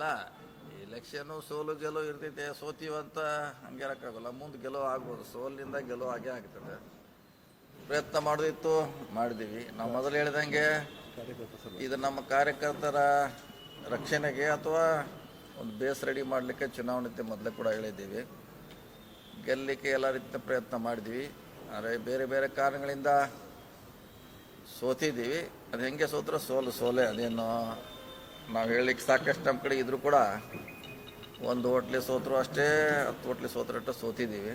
ಅಲ್ಲ ಎಲೆಕ್ಷನು ಸೋಲು ಗೆಲುವು ಇರ್ತೈತೆ, ಸೋತೀವಂತ ಹಂಗೆ ಇರೋಕ್ಕಾಗಲ್ಲ ಮುಂದೆ ಗೆಲುವು ಆಗ್ಬೋದು. ಸೋಲಿನಿಂದ ಗೆಲುವು ಆಗೇ ಆಗ್ತದೆ. ಪ್ರಯತ್ನ ಮಾಡೋದಿತ್ತು, ಮಾಡಿದೀವಿ. ನಾವು ಮೊದಲು ಹೇಳಿದಂಗೆ ಇದು ನಮ್ಮ ಕಾರ್ಯಕರ್ತರ ರಕ್ಷಣೆಗೆ ಅಥವಾ ಒಂದು ಬೇಸ್ ರೆಡಿ ಮಾಡಲಿಕ್ಕೆ ಚುನಾವಣೆ ಮೊದಲೇ ಕೂಡ ಹೇಳಿದ್ದೀವಿ. ಗೆಲ್ಲಲಿಕ್ಕೆ ಎಲ್ಲ ರೀತಿಯ ಪ್ರಯತ್ನ ಮಾಡಿದ್ವಿ. ಆದರೆ ಬೇರೆ ಬೇರೆ ಕಾರಣಗಳಿಂದ ಸೋತಿದ್ದೀವಿ. ಅದು ಹೆಂಗೆ ಸೋತ್ರ ಸೋಲು, ಸೋಲೆ ಅದೇನು ನಾವು ಹೇಳಲಿಕ್ಕೆ ಸಾಕಷ್ಟು ನಮ್ಮ ಕಡೆ ಇದ್ರೂ ಕೂಡ ಒಂದು ಹೋಟ್ಲಿ ಸೋತರು ಅಷ್ಟೇ, ಹತ್ತು ಹೋಟ್ಲಿ ಸೋತರಟ್ಟು ಸೋತಿದ್ದೀವಿ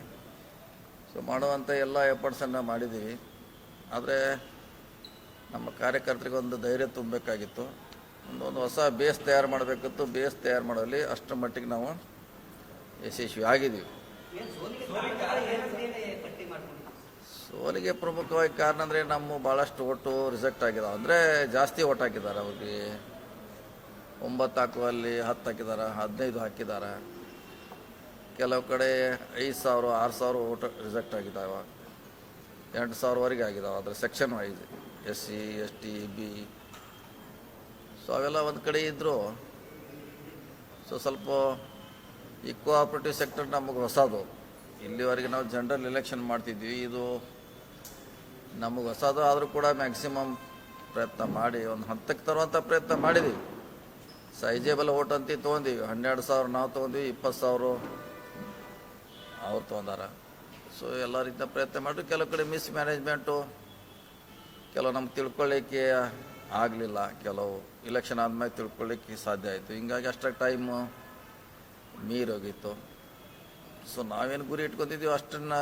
ಸೊ ಮಾಡುವಂಥ ಎಲ್ಲ ಎಫರ್ಟ್ಸನ್ನು ಮಾಡಿದ್ದೀವಿ ಆದರೆ ನಮ್ಮ ಕಾರ್ಯಕರ್ತರಿಗೆ ಒಂದು ಧೈರ್ಯ ತುಂಬಬೇಕಾಗಿತ್ತು. ಒಂದು ಹೊಸ ಬೇಸ್ ತಯಾರು ಮಾಡಬೇಕಿತ್ತು. ಬೇಸ್ ತಯಾರು ಮಾಡೋಲ್ಲಿ ಅಷ್ಟರ ಮಟ್ಟಿಗೆ ನಾವು ಯಶಸ್ವಿ ಆಗಿದ್ದೀವಿ ಸೋಲಿಗೆ ಪ್ರಮುಖವಾಗಿ ಕಾರಣ ಅಂದರೆ ನಮ್ಮ ಭಾಳಷ್ಟು ಓಟು ರಿಜೆಕ್ಟ್ ಆಗಿದಾವೆ. ಅಂದರೆ ಜಾಸ್ತಿ ಓಟ್ ಹಾಕಿದ್ದಾರೆ ಅವ್ರಿಗೆ. ಒಂಬತ್ತು ಹಾಕುವಲ್ಲಿ ಹತ್ತು ಹಾಕಿದ್ದಾರೆ ಹದಿನೈದು ಹಾಕಿದ್ದಾರೆ ಕೆಲವು ಕಡೆ ಐದು ಸಾವಿರ, ಆರು ಸಾವಿರ ಓಟ್ ರಿಜೆಕ್ಟ್ ಆಗಿದ್ದಾವೆ ಎಂಟು ಸಾವಿರವರೆಗೆ ಆಗಿದ್ದಾವೆ ಅದರ section wise. S C, S T, B. So ಅವೆಲ್ಲ ಒಂದು ಕಡೆ ಇದ್ದರೂ ಸೊ ಸ್ವಲ್ಪ ಈ ಕೋಆಪ್ರೇಟಿವ್ ಸೆಕ್ಟರ್ ನಮಗೆ ಹೊಸದು. ಇಲ್ಲಿವರೆಗೆ ನಾವು ಜನರಲ್ ಎಲೆಕ್ಷನ್ ಮಾಡ್ತಿದ್ವಿ. ಇದು ನಮಗೆ ಹೊಸದು, ಆದರೂ ಕೂಡ ಮ್ಯಾಕ್ಸಿಮಮ್ ಪ್ರಯತ್ನ ಮಾಡಿ, ಒಂದು ಹಂತಕ್ಕೆ ತರುವಂಥ ಪ್ರಯತ್ನ ಮಾಡಿದ್ದೀವಿ ಸೈಜೇಬಲ್ ಓಟ್ ಅಂತ ತೊಗೊಂಡಿವಿ. ಹನ್ನೆರಡು ಸಾವಿರ ನಾವು ತೊಗೊಂಡ್ವಿ, ಇಪ್ಪತ್ತು ಸಾವಿರ ಅವ್ರು ತೊಗೊಂಡಾರ. ಸೊ ಎಲ್ಲ ರೀತಿಯ ಪ್ರಯತ್ನ ಮಾಡಿದ್ರು ಕೆಲವು ಕಡೆ ಮಿಸ್ ಮ್ಯಾನೇಜ್ಮೆಂಟು ಕೆಲವು ನಮ್ಗೆ ತಿಳ್ಕೊಳ್ಳಿಕ್ಕೆ ಆಗಲಿಲ್ಲ. ಕೆಲವು ಇಲೆಕ್ಷನ್ ಆದ್ಮೇಲೆ ತಿಳ್ಕೊಳ್ಳಿಕ್ಕೆ ಸಾಧ್ಯ ಆಯಿತು. ಹಿಂಗಾಗಿ ಅಷ್ಟಾಗಿ ಟೈಮು ಮೀರೋಗಿತ್ತು. ಸೊ ನಾವೇನು ಗುರಿ ಇಟ್ಕೊತಿದ್ದೀವಿ ಅಷ್ಟನ್ನು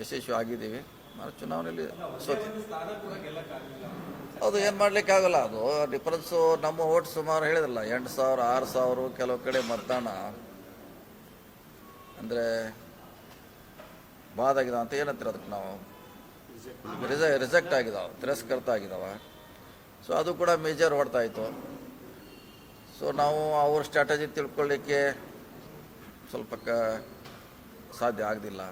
ಯಶಸ್ವಿ ಆಗಿದ್ದೀವಿ. ಮರ ಚುನಾವಣೆಯಲ್ಲಿ ಸೋತಿ ಅದು ಏನು ಮಾಡ್ಲಿಕ್ಕೆ ಆಗಲ್ಲ ಅದು. ಡಿಫ್ರೆನ್ಸು ನಮ್ಮ ಓಟ್ ಸುಮಾರು ಹೇಳಿದ್ರಲ್ಲ, ಎಂಟು ಸಾವಿರ, ಆರು ಸಾವಿರ, ಕೆಲವು ಕಡೆ ಮತದಾನ. ಅಂದರೆ ಬಾದಾಗಿದಾವ ಅಂತ ಏನಂತೀರ ಅದಕ್ಕೆ ನಾವು? ರಿಸ ರಿಜೆಕ್ಟ್ ಆಗಿದಾವೆ, ತಿರಸ್ಕೃತ ಆಗಿದಾವೆ. ಸೊ ಅದು ಕೂಡ ಮೇಜರ್ ಹೊಡ್ತಾ ಇತ್ತು. ಸೊ ನಾವು ಅವ್ರ ಸ್ಟ್ರಾಟಜಿ ತಿಳ್ಕೊಳ್ಳಿಕ್ಕೆ ಸ್ವಲ್ಪ ಕ ಸಾಧ್ಯ ಆಗದಿಲ್ಲ.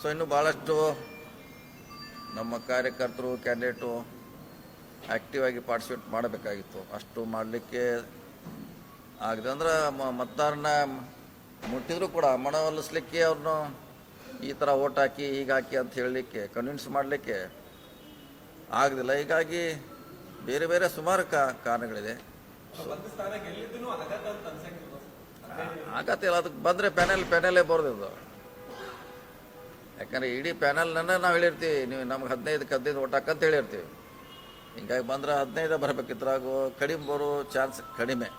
ಸೊ ಇನ್ನು ಭಾಳಷ್ಟು ನಮ್ಮ ಕಾರ್ಯಕರ್ತರು ಕ್ಯಾಂಡಿಡೇಟು ಆ್ಯಕ್ಟಿವ್ ಆಗಿ ಪಾರ್ಟಿಸಿಪೇಟ್ ಮಾಡಬೇಕಾಗಿತ್ತು. ಅಷ್ಟು ಮಾಡಲಿಕ್ಕೆ ಆಗದೆ ಅಂದ್ರೆ ಮ- ಮತದಾರನ ಮುಟ್ಟಿದ್ರು ಕೂಡ ಮನವೊಲಿಸ್ಲಿಕ್ಕೆ ಅವ್ರನ್ನ ಈ ಥರ ಓಟ್ ಹಾಕಿ ಈಗ ಹಾಕಿ ಅಂತ ಹೇಳಲಿಕ್ಕೆ ಕನ್ವಿನ್ಸ್ ಮಾಡಲಿಕ್ಕೆ ಆಗದಿಲ್ಲ. ಹೀಗಾಗಿ ಬೇರೆ ಬೇರೆ ಸುಮಾರು ಕಾ ಕಾರಣಗಳಿದೆ. ಆಗತ್ತೆ ಇಲ್ಲ ಅದಕ್ಕೆ ಬಂದರೆ ಪ್ಯಾನೆಲ್ ಪ್ಯಾನೆಲೇ ಬರೋದು ಯಾಕಂದ್ರೆ ಇಡೀ ಪ್ಯಾನಲ್ನ ನಾವು ಹೇಳಿರ್ತೀವಿ. ನೀವು ನಮ್ಗೆ ಹದಿನೈದಕ್ಕೆ ಹದಿನೈದು ಓಟ್ ಹಾಕಂತ ಹೇಳಿರ್ತೀವಿ. ಹಿಂಗಾಗಿ ಬಂದ್ರೆ ಹದಿನೈದು ಬರಬೇಕಿದ್ರಾಗು ಕಡಿಮೆ ಬರೋ ಚಾನ್ಸ್ ಕಡಿಮೆ.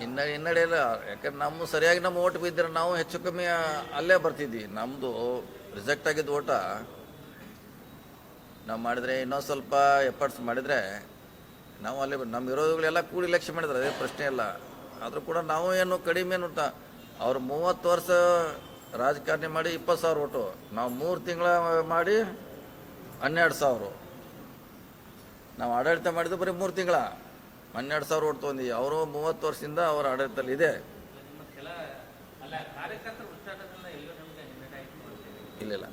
ಹಿನ್ನಡೆ ಹಿನ್ನಡೆ ಇಲ್ಲ. ಯಾಕಂದ್ರೆ ನಮ್ಮ ಸರಿಯಾಗಿ ನಮ್ಮ ಓಟ್ ಬಿದ್ದರೆ ನಾವು ಹೆಚ್ಚು ಕಮ್ಮಿ ಅಲ್ಲೇ ಬರ್ತಿದ್ವಿ. ನಮ್ಮದು ರಿಜೆಕ್ಟ್ ಆಗಿದ್ದ ಓಟ ನಾವು ಮಾಡಿದರೆ ಇನ್ನೊಂದು ಸ್ವಲ್ಪ ಎಫರ್ಟ್ಸ್ ಮಾಡಿದರೆ ನಾವು ಅಲ್ಲಿ ನಮ್ಮ ವಿರೋಧಿಗಳೆಲ್ಲ ಕೂಡಿ ಲಕ್ಷ್ಯ ಮಾಡಿದ್ರೆ ಅದೇ ಪ್ರಶ್ನೆ ಇಲ್ಲ ಆದರೂ ಕೂಡ ನಾವು ಏನು ಕಡಿಮೆ ಏನು ಟ ಅವ್ರು ಮೂವತ್ತು ವರ್ಷ ರಾಜಕಾರಣಿ ಮಾಡಿ ಇಪ್ಪತ್ತು ಸಾವಿರ ಓಟು ನಾವು ಮೂರು ತಿಂಗಳ ಮಾಡಿ ಹನ್ನೆರಡು ಸಾವಿರ. ನಾವು ಆಡಳಿತ ಮಾಡಿದ್ದು ಬರೀ ಮೂರು ತಿಂಗಳ. ಹನ್ನೆರಡು ಸಾವಿರ ಓಟ್ ತೊಗೊಂಡಿ ಅವರು ಮೂವತ್ತು ವರ್ಷದಿಂದ ಅವರ ಆಡಳಿತದಲ್ಲಿ ಇದೆ. ಇಲ್ಲ ಇಲ್ಲ.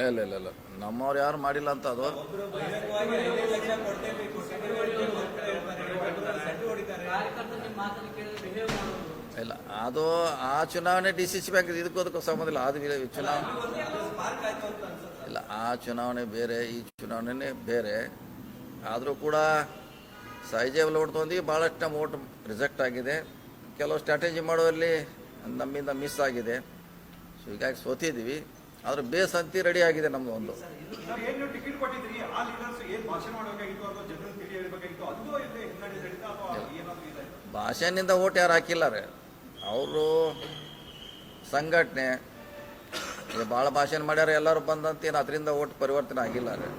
ಇಲ್ಲ ಇಲ್ಲ ಇಲ್ಲ ನಮ್ಮವ್ರು ಯಾರು ಮಾಡಿಲ್ಲ ಅಂತ ಅದು. ಕಾರ್ಯಕರ್ತರು ನಿಮ್ಮ ಮಾತನ್ನು ಕೇಳಿದ್ರೆ ಬಿಹೇವ್ ಮಾಡೋದು? ಇಲ್ಲ ಅದು ಆ ಚುನಾವಣೆ ಡಿ ಸಿ ಸಿ ಬ್ಯಾಂಕ್ ಇದಕ್ಕೂ ಅದಕ್ಕೂ ಸಂಬಂಧ ಇಲ್ಲ. ಅದು ಚುನಾವಣೆ ಇಲ್ಲ ಆ ಚುನಾವಣೆ ಬೇರೆ ಈ ಚುನಾವಣೆನೇ ಬೇರೆ. ಆದರೂ ಕೂಡ ಸೈಜೇಬಲ್ ಓಟ್ ತೊಂದು ಭಾಳಷ್ಟು ನಮ್ಮ ಓಟ್ ರಿಜೆಕ್ಟ್ ಆಗಿದೆ. ಕೆಲವು ಸ್ಟ್ರಾಟಜಿ ಮಾಡುವಲ್ಲಿ ನಮ್ಮಿಂದ ಮಿಸ್ ಆಗಿದೆ. ಸೊ ಹೀಗಾಗಿ ಸೋತಿದ್ದೀವಿ. ಆದ್ರೆ ಬೇಸ್ ಅಂತಿ ರೆಡಿ ಆಗಿದೆ ನಮ್ಮದು ಒಂದು. ಭಾಷೆನಿಂದ ಓಟ್ ಯಾರು ಹಾಕಿಲ್ಲ ರೀ. ಅವರು ಸಂಘಟನೆ. ಭಾಳ ಭಾಷಣ ಮಾಡ್ಯಾರ ಎಲ್ಲರೂ ಬಂದಂತ ಏನು ಅದರಿಂದ ಓಟ್ ಪರಿವರ್ತನೆ ಆಗಿಲ್ಲ ರೀ.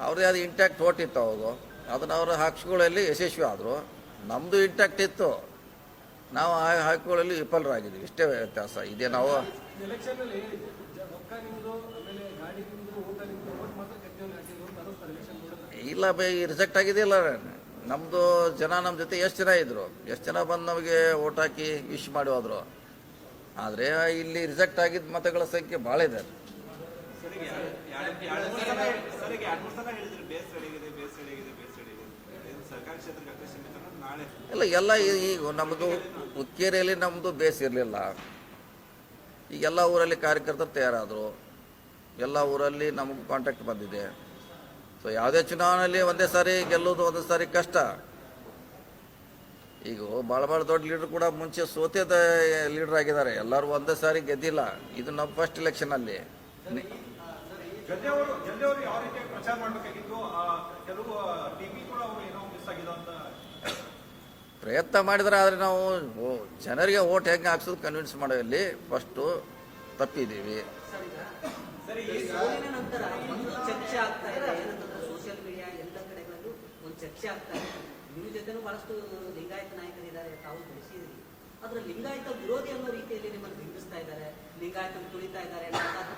ಅವ್ರದ್ದು ಅದು ಇಂಟ್ಯಾಕ್ಟ್ ಓಟ್ ಇತ್ತು ಅವರು ಅದನ್ನ ಅವ್ರ ಹಾಕ್ಸ್ಕೊಳ್ಳಲ್ಲಿ ಯಶಸ್ವಿ ಆದರು. ನಮ್ಮದು ಇಂಟ್ಯಾಕ್ಟ್ ಇತ್ತು. ನಾವು ಆ ಹಾಕೊಳ್ಳಲ್ಲಿ ವಿಫಲರಾಗಿದ್ದೀವಿ. ಇಷ್ಟೇ ವ್ಯತ್ಯಾಸ. ಇದೆ ನಾವು ಇಲ್ಲ ಬೈ ರಿಜೆಕ್ಟ್ ಆಗಿದೆಯಲ್ಲ ನಮ್ಮದು ಜನ ನಮ್ಮ ಜೊತೆ ಎಷ್ಟು ಜನ ಇದ್ರು? ಎಷ್ಟು ಜನ ಬಂದು ನಮಗೆ ಓಟ್ ಹಾಕಿ ವಿಶ್ ಮಾಡಿ ಹೋದ್ರು? ಆದರೆ ಇಲ್ಲಿ ರಿಜೆಕ್ಟ್ ಆಗಿದ್ದ ಮತಗಳ ಸಂಖ್ಯೆ ಭಾಳ ಇದೆ. ಸರಿಗೆ ಇಲ್ಲ ಎಲ್ಲ ಈಗ ನಮ್ಮದು ಉಕ್ಕೇರಿಯಲ್ಲಿ ನಮ್ಮದು ಬೇಸ್ ಇರಲಿಲ್ಲ. ಈಗ ಎಲ್ಲ ಊರಲ್ಲಿ ಕಾರ್ಯಕರ್ತರು ತಯಾರಾದರು. ಎಲ್ಲ ಊರಲ್ಲಿ ನಮಗೂ ಕಾಂಟ್ಯಾಕ್ಟ್ ಬಂದಿದೆ. ಸೊ ಯಾವುದೇ ಚುನಾವಣೆಯಲ್ಲಿ ಒಂದೇ ಸಾರಿ ಗೆಲ್ಲೋದು ಒಂದೇ ಸಾರಿ ಕಷ್ಟ. ಈಗ ಭಾಳ ಭಾಳ ದೊಡ್ಡ ಲೀಡರ್ ಕೂಡ ಮುಂಚೆ ಸೋತೆದ ಲೀಡರ್ ಆಗಿದ್ದಾರೆ. ಎಲ್ಲರೂ ಒಂದೇ ಸಾರಿ ಗೆದ್ದಿಲ್ಲ. ಇದು ನಮ್ಮ ಫಸ್ಟ್ ಇಲೆಕ್ಷನಲ್ಲಿ ಜಲ್ದಿ ಪ್ರಯತ್ನ ಮಾಡಿದ್ರೆ ಆದರೆ ನಾವು ಜನರಿಗೆ ಓಟ್ ಹೆಂಗೆ ಹಾಕ್ಸೋದು ಕನ್ವಿನ್ಸ್ ಮಾಡೋಲ್ಲಿ ಫಸ್ಟು ತಪ್ಪಿದ್ದೀವಿ. ಆದ್ರೆ ಲಿಂಗಾಯತ ವಿರೋಧಿ ರೀತಿಯಲ್ಲಿ ನಿಮ್ಮನ್ನು ಬಿಂಬಿಸ್ತಾ ಇದ್ದಾರೆ. ಇದ್ದಾರೆ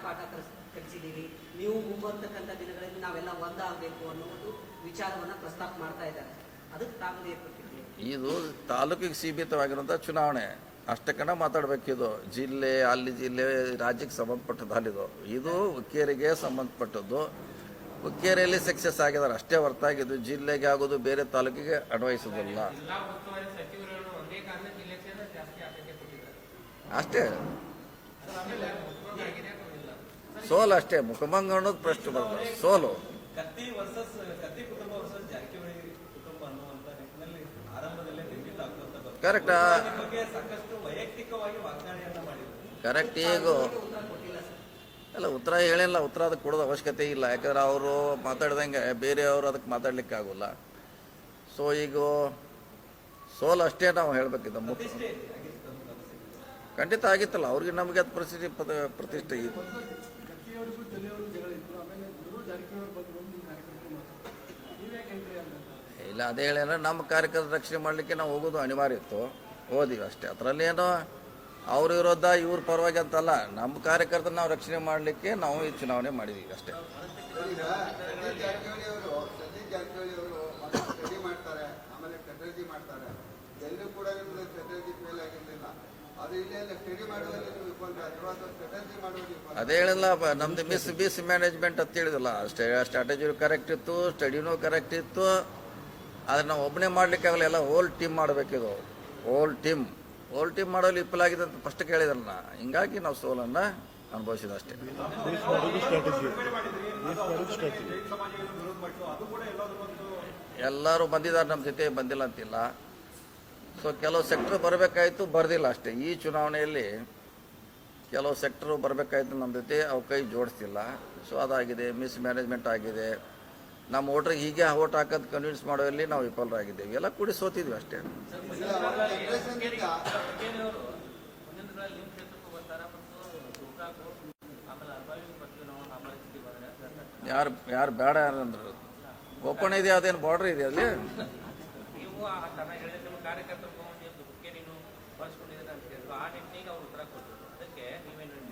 ಪಾಠ ಕಲಿಸ್ ಕಲಿಸಿದ್ದೀವಿ ನೀವು ಮುಂಬರ್ತಕ್ಕಂಥ ದಿನಗಳಲ್ಲಿ ನಾವೆಲ್ಲ ಒಂದಾಗಬೇಕು ಅನ್ನೋ ಒಂದು ವಿಚಾರವನ್ನ ಪ್ರಸ್ತಾಪ ಮಾಡ್ತಾ ಇದ್ದಾರೆ. ಇದು ತಾಲೂಕಿಗೆ ಸೀಮಿತವಾಗಿರುವಂಥ ಚುನಾವಣೆ. ಅಷ್ಟಕ್ಕನ ಮಾತಾಡಬೇಕಿದು ಜಿಲ್ಲೆ ಅಲ್ಲಿ ಜಿಲ್ಲೆ ರಾಜ್ಯಕ್ಕೆ ಸಂಬಂಧಪಟ್ಟದ್ದು ಅಲ್ಲಿದು ಇದು. ಹುಕ್ಕೇರಿಗೆ ಸಂಬಂಧಪಟ್ಟದ್ದು. ಹುಕ್ಕೇರಿಯಲ್ಲಿ ಸಕ್ಸಸ್ ಆಗಿದ್ದಾರೆ. ಅಷ್ಟೇ ಹೊರತಾಗಿದ್ದು ಜಿಲ್ಲೆಗೆ ಆಗೋದು ಬೇರೆ ತಾಲೂಕಿಗೆ ಅನ್ವಯಿಸೋದಿಲ್ಲ ಅಷ್ಟೇ. ಸೋಲು ಅಷ್ಟೇ. ಮುಖಭಂಗ ಅನ್ನೋದು ಪ್ರಶ್ನೆ ಬರ್ತದೆ. ಸೋಲು. ಕರೆಕ್ಟ್ ಕರೆಕ್ಟ್ ಈಗ ಅಲ್ಲ ಉತ್ತರ ಹೇಳಿಲ್ಲ. ಉತ್ತರ ಅದಕ್ಕೆ ಕೊಡೋದು ಅವಶ್ಯಕತೆ ಇಲ್ಲ. ಯಾಕಂದ್ರೆ ಅವರು ಮಾತಾಡ್ದಂಗೆ ಬೇರೆಯವರು ಅದಕ್ಕೆ ಮಾತಾಡ್ಲಿಕ್ಕೆ ಆಗೋಲ್ಲ ಸೊ ಈಗ ಸೋಲ್ ಅಷ್ಟೇ ನಾವು ಹೇಳ್ಬೇಕಿದ್ದ ಮುಖ್ಯ. ಖಂಡಿತ ಆಗಿತ್ತಲ್ಲ. ಅವ್ರಿಗೆ ನಮಗೆ ಅದು ಪ್ರತಿಷ್ಠೆ ಪ್ರತಿಷ್ಠೆ ಇತ್ತು. ಇಲ್ಲ, ಅದೇ ಹೇಳಿದ್ರೆ ನಮ್ಮ ಕಾರ್ಯಕರ್ತರ ರಕ್ಷಣೆ ಮಾಡಲಿಕ್ಕೆ ನಾವು ಹೋಗೋದು ಅನಿವಾರ್ಯ ಇತ್ತು. ಹೋದಿವಿ ಅಷ್ಟೇ. ಅದರಲ್ಲೇನೋ ಅವ್ರ ವಿರೋಧ, ಇವ್ರ ಪರವಾಗಿ ಅಂತಲ್ಲ. ನಮ್ಮ ಕಾರ್ಯಕರ್ತರ ನಾವು ರಕ್ಷಣೆ ಮಾಡಲಿಕ್ಕೆ ನಾವು ಈ ಚುನಾವಣೆ ಮಾಡಿದೀವಿ ಅಷ್ಟೇ. ಅದು ಹೇಳಿಲ್ಲ ನಮ್ದು ಮಿಸ್ ಮಿಸ್ ಮ್ಯಾನೇಜ್ಮೆಂಟ್ ಅಂತ ಹೇಳಿದಲ್ಲ ಸ್ಟೇ ಸ್ಟ್ರಾಟಜಿ ಕರೆಕ್ಟ್ ಇತ್ತು ಸ್ಟಡಿನೂ ಕರೆಕ್ಟ್ ಇತ್ತು. ಆದರೆ ನಾವು ಒಬ್ಬನೇ ಮಾಡ್ಲಿಕ್ಕೆ ಆಗಲ್ಲ ಎಲ್ಲ ಹೋಲ್ ಟೀಮ್ ಮಾಡಬೇಕಿದು ಹೋಲ್ ಟೀಮ್ ಹೋಲ್ ಟೀಮ್ ಮಾಡೋಲ್ಲಿ ಇಪ್ಪಲಾಗಿದೆ ಅಂತ ಫಸ್ಟ್ ಕೇಳಿದ್ರಲ್ಲ. ಹಿಂಗಾಗಿ ನಾವು ಸೋಲನ್ನು ಅನುಭವಿಸಿದ ಅಷ್ಟೇ. ಎಲ್ಲರೂ ಬಂದಿದ್ದಾರೆ ನಮ್ಮ ಜೊತೆ, ಬಂದಿಲ್ಲ ಅಂತಿಲ್ಲ. ಸೊ ಕೆಲವು ಸೆಕ್ಟರ್ ಬರಬೇಕಾಯ್ತು, ಬರೆದಿಲ್ಲ ಅಷ್ಟೇ. ಈ ಚುನಾವಣೆಯಲ್ಲಿ ಕೆಲವು ಸೆಕ್ಟರ್ ಬರಬೇಕಾಯ್ತು ನಮ್ಮ ಜೊತೆ, ಅವು ಕೈ ಜೋಡಿಸ್ತಿಲ್ಲ. ಸೊ ಅದಾಗಿದೆ ಮಿಸ್ ಮ್ಯಾನೇಜ್ಮೆಂಟ್ ಆಗಿದೆ. ನಮ್ಮ ವೋಟ್ರಿಗೆ ಹೀಗೆ ಓಟ್ ಹಾಕೋದು ಕನ್ವಿನ್ಸ್ ಮಾಡೋಲ್ಲಿ ನಾವು ವಿಫಲರಾಗಿದ್ದೇವೆ. ಎಲ್ಲ ಕೂಡಿ ಸೋತಿದ್ವಿ ಅಷ್ಟೇ. ಯಾರು ಯಾರು ಬೇಡ ಯಾರಂದ್ರು ಓಪನ್ ಇದೆ ಅದೇನು ಬಾರ್ಡರ್ ಇದೆ ಅಲ್ಲಿ?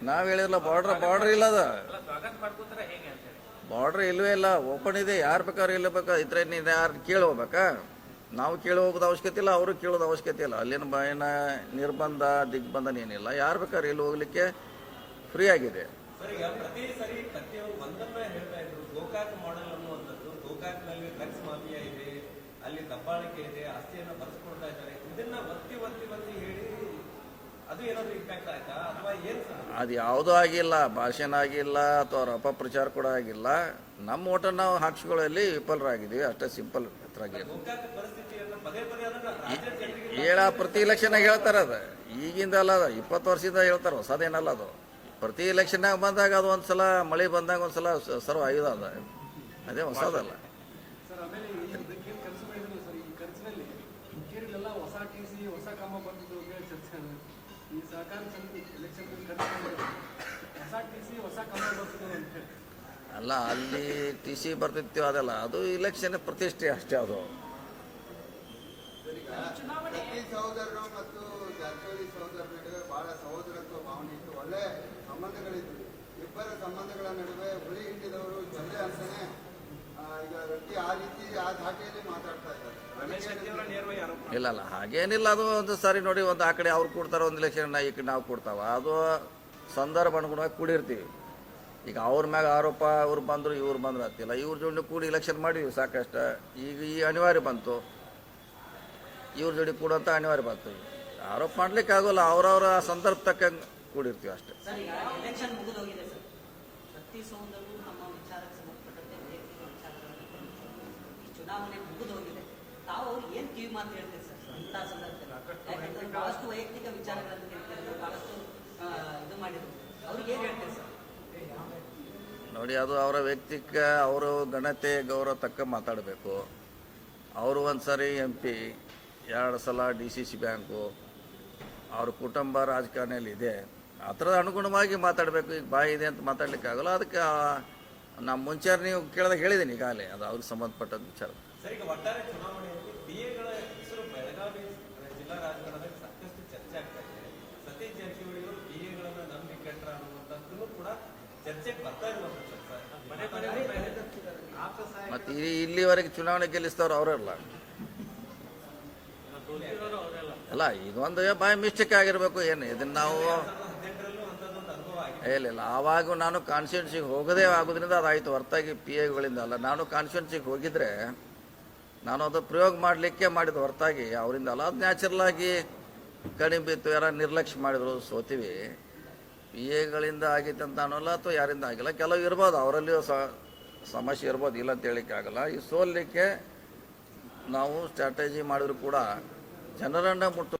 ನೀವು ಹೇಳಿಲ್ಲ ಬಾರ್ಡರ್ ಬಾರ್ಡರ್ ಇಲ್ಲ ಅದು ಬಾರ್ಡರ್ ಇಲ್ಲವೇ ಇಲ್ಲ, ಓಪನ್ ಇದೆ, ಯಾರು ಬೇಕಾದ್ರೆ ಇಲ್ಲ ಬೇಕಾ, ಇದ್ರೆ ನೀನು ಯಾರು ಕೇಳಿ ಹೋಗ್ಬೇಕಾ ನಾವು ಕೇಳಿ ಹೋಗೋದು ಅವಶ್ಯಕತೆ ಇಲ್ಲ, ಅವರು ಕೇಳೋದು ಅವಶ್ಯಕತೆ ಇಲ್ಲ. ಅಲ್ಲಿನ ಬಾಯಿನ ನಿರ್ಬಂಧ ದಿಗ್ಬಂಧನ ಏನಿಲ್ಲ. ಯಾರು ಬೇಕಾದ್ರೆ ಇಲ್ಲಿ ಹೋಗ್ಲಿಕ್ಕೆ ಫ್ರೀ ಆಗಿದೆ. ಅಲ್ಲಿ ದಬ್ಬಾಳಿಕೆ ಇದೆ, ಆಸ್ತಿಯನ್ನು ಬರೆಸ್ಕೊಳ್ತಾ ಇದ್ದಾರೆ. ಇದನ್ನ ಒತ್ತಿ ಒತ್ತಿ ಒತ್ತಿ ಹೇಳಿ ಅದು ಯಾವುದೂ ಆಗಿಲ್ಲ ಭಾಷಣ ಆಗಿಲ್ಲ ಅಥವಾ ಅವ್ರ ಅಪಪ್ರಚಾರ ಕೂಡ ಆಗಿಲ್ಲ. ನಮ್ಮ ಓಟ ನಾವು ಹಾಕ್ಸ್ಕೊಳ್ಳಲ್ಲಿ ವಿಫಲರಾಗಿದ್ದೀವಿ ಅಷ್ಟೇ ಸಿಂಪಲ್ ಹೇಳ ಪ್ರತಿ ಇಲೆಕ್ಷನ್ ಹೇಳ್ತಾರೆ ಅದು. ಈಗಿಂದ ಅಲ್ಲ ಅದು ಇಪ್ಪತ್ತು ವರ್ಷದಿಂದ ಹೇಳ್ತಾರೆ ಹೊಸದೇನಲ್ಲ ಅದು. ಪ್ರತಿ ಇಲೆಕ್ಷನ್ ಬಂದಾಗ ಅದು ಒಂದ್ಸಲ ಮಳೆ ಬಂದಾಗ ಒಂದ್ಸಲ ಸಲ ಸರ್ವ ಆಯುಧ ಅದ. ಅದೇ ಹೊಸದಲ್ಲ. ಅಲ್ಲ, ಅಲ್ಲಿ ಟಿ ಸಿ ಬರ್ತಿತ್ತು ಅದೆಲ್ಲ, ಅದು ಇಲೆಕ್ಷನ್ ಪ್ರತಿಷ್ಠೆ ಅಷ್ಟೇ ಅದು. ಇಲ್ಲ ಅಲ್ಲ ಹಾಗೇನಿಲ್ಲ, ಅದು ಒಂದು ಸಾರಿ ನೋಡಿ, ಒಂದು ಆ ಕಡೆ ಅವ್ರು ಕೊಡ್ತಾರೆ, ಒಂದು ಇಲೆಕ್ಷನ್ ಈ ಕಡೆ ನಾವು ಕೊಡ್ತಾವ, ಅದು ಸಂದರ್ಭ ಅನುಗುಣವಾಗಿ ಕೂಡಿರ್ತೀವಿ. ಈಗ ಅವ್ರ ಮ್ಯಾಗ ಆರೋಪ ಅವ್ರು ಬಂದರು, ಇವ್ರು ಬಂದ್ರು ಅಂತಿಲ್ಲ. ಇವ್ರ ಜೋಡಿ ಕೂಡಿ ಇಲೆಕ್ಷನ್ ಮಾಡಿದ್ವಿ ಸಾಕಷ್ಟು. ಈಗ ಈ ಅನಿವಾರ್ಯ ಬಂತು. ಇವ್ರ ಜೋಡಿ ಕೂಡ ಅಂತ ಅನಿವಾರ್ಯ ಬಂತು. ಆರೋಪ ಮಾಡ್ಲಿಕ್ಕೆ ಆಗೋಲ್ಲ. ಅವ್ರವ್ರ ಸಂದರ್ಭ ತಕ್ಕಂಗೆ ಕೂಡಿರ್ತೀವಿ ಅಷ್ಟೆ. ಸಂಬಂಧಪಟ್ಟಂತೆ ವೈಯಕ್ತಿಕ ವಿಚಾರಗಳನ್ನು ಬಹಳಷ್ಟು ಇದು ಮಾಡಿದ್ರು ಅವ್ರಿಗೆ ಏನ್ ಹೇಳ್ತೀರಿ ಸರ್? ನೋಡಿ, ಅದು ಅವರ ವ್ಯಕ್ತಿಕ, ಅವರು ಘನತೆ, ಗೌರವ ತಕ್ಕ ಮಾತಾಡಬೇಕು. ಅವರು ಒಂದು ಸಾರಿ ಎಂ ಪಿ ಎರಡು ಸಲ ಡಿ ಸಿ ಸಿ ಬ್ಯಾಂಕು ಅವ್ರ ಕುಟುಂಬ ರಾಜಕಾರಣಿಯಲ್ಲಿ ಇದೆ. ಆ ಥರದ ಅನುಗುಣವಾಗಿ ಮಾತಾಡಬೇಕು. ಈಗ ಬಾಯಿ ಇದೆ ಅಂತ ಮಾತಾಡ್ಲಿಕ್ಕೆ ಆಗಲ್ಲ. ಅದಕ್ಕೆ ನಮ್ಮ ಮುಂಚೆ ನೀವು ಕೇಳಿದಾಗ ಹೇಳಿದ್ದೀನಿ ಈಗಾಗಲೇ. ಅದು ಅವ್ರಿಗೆ ಸಂಬಂಧಪಟ್ಟದ್ದು ವಿಚಾರ. ಸರ್ ಇಲ್ಲಿವರೆಗೆ ಚುನಾವಣೆ ಗೆಲ್ಲಿಸ್ತವ್ರು ಅವರಲ್ಲ ಅಲ್ಲ. ಇದೊಂದು ಬಾಯಿ ಮಿಸ್ಟೇಕ್ ಆಗಿರಬೇಕು, ಏನು? ಇದನ್ನು ನಾವು ಇಲ್ಲ ಇಲ್ಲ, ಆವಾಗ ನಾನು ಕಾನ್ಸ್ಟಿಟ್ಯೂನ್ಸಿಗೆ ಹೋಗದೇ ಆಗೋದ್ರಿಂದ ಅದಾಯಿತು, ಹೊರತಾಗಿ ಪಿ ಎಗಳಿಂದ ಅಲ್ಲ. ನಾನು ಕಾನ್ಸ್ಟಿಟ್ಯೂನ್ಸಿಗೆ ಹೋಗಿದ್ರೆ ನಾನು ಅದು ಪ್ರಯೋಗ ಮಾಡಲಿಕ್ಕೆ ಮಾಡಿದ ಹೊರತಾಗಿ, ಅವರಿಂದ ಅಲ್ಲ. ಅದು ನ್ಯಾಚುರಲ್ ಆಗಿ ಕಡಿಮೆ ಬಿತ್ತು ಯಾರ ನಿರ್ಲಕ್ಷ್ಯ ಮಾಡಿದ್ರು, ಸೋತೀವಿ. ಪಿ ಎಗಳಿಂದ ಆಗಿತ್ತು ಅಂತ ಅನ್ನೋಲ್ಲ ಅಥವಾ ಯಾರಿಂದ ಆಗಿಲ್ಲ, ಕೆಲವು ಇರ್ಬೋದು, ಅವರಲ್ಲಿಯೂ ಸ ಸಮಸ್ಯೆ ಇರ್ಬೋದು ಇಲ್ಲ ಅಂತ ಹೇಳಿಕ್ಕೆ ಆಗಲ್ಲ. ಈ ಸೋಲಿಕ್ಕೆ ನಾವು ಸ್ಟ್ರಾಟಜಿ ಮಾಡಿದ್ರು ಕೂಡ ಜನರನ್ನು ಮುಟ್ಟು